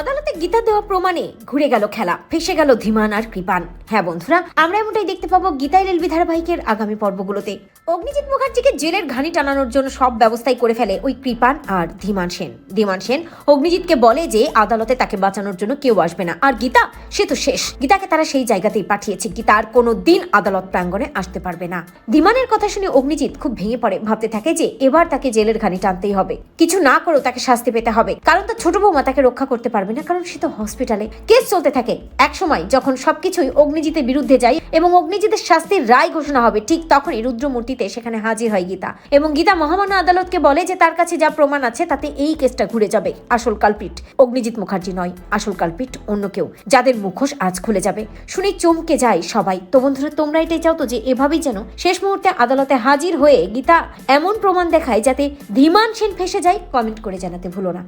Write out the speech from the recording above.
আদালতে গীতা দেওয়া প্রমাণে ঘুরে গেল খেলা ফেসে গেল ধীমান আর কৃপান। হ্যাঁ বন্ধুরা, আমরা এমনটাই দেখতে পাবো গীতাই রেলবি ধারাবাহিকের আগামী পর্বগুলোতে। অগ্নিজিৎ মুখার্জিকে জেলের ঘানি টানানোর জন্য সব ব্যবস্থাই করে ফেলে ওই কৃপান আর ধীমান সেন। ধীমান সেন অগ্নিজিৎকে বলে যে আদালতে তাকে বাঁচানোর জন্য কেউ আসবে না। আর গীতা, সে তো শেষ। গীতাকে তারা সেই জায়গাতেই পাঠিয়েছে। গীতা আর কোনো দিন আদালত প্রাঙ্গণে আসতে পারবে না। ধীমানের কথা শুনে অগ্নিজিৎ খুব ভেঙে পড়ে। ভাবতে থাকে যে এবার তাকে জেলের ঘানি টানতেই হবে। কিছু না করেও তাকে শাস্তি পেতে হবে। কারণ তার ছোট বৌমা তাকে রক্ষা করতে পারবে না, কারণ সে তো হসপিটালে কেস চলতে থাকে। এক সময় যখন সবকিছুই অগ্নিজিতের বিরুদ্ধে যায় এবং অগ্নিজিতের শাস্তির রায় ঘোষণা হবে, ঠিক তখনই রুদ্রমূর্তিতে সেখানে হাজির হয় গীতা। এবং গীতা মহামান্য আদালতকে বলে যে তার কাছে যা প্রমাণ আছে, তাতে এই কেসটা ঘুরে যাবে। আসল কালপিট অগ্নিজিৎ মুখার্জি নয়, আসল কালপিট অন্য কেউ, যাদের মুখোশ আজ খুলে যাবে। শুনে চমকে যায় সবাই। তো বন্ধুরা, তোমরা এটাই চাও তো যে এভাবেই যেন শেষ মুহূর্তে আদালতে হাজির হয়ে গীতা এমন প্রমাণ দেখায় যাতে ধীমান সেন ফেসে যায় কমেন্ট করে জানাতে ভুলো না।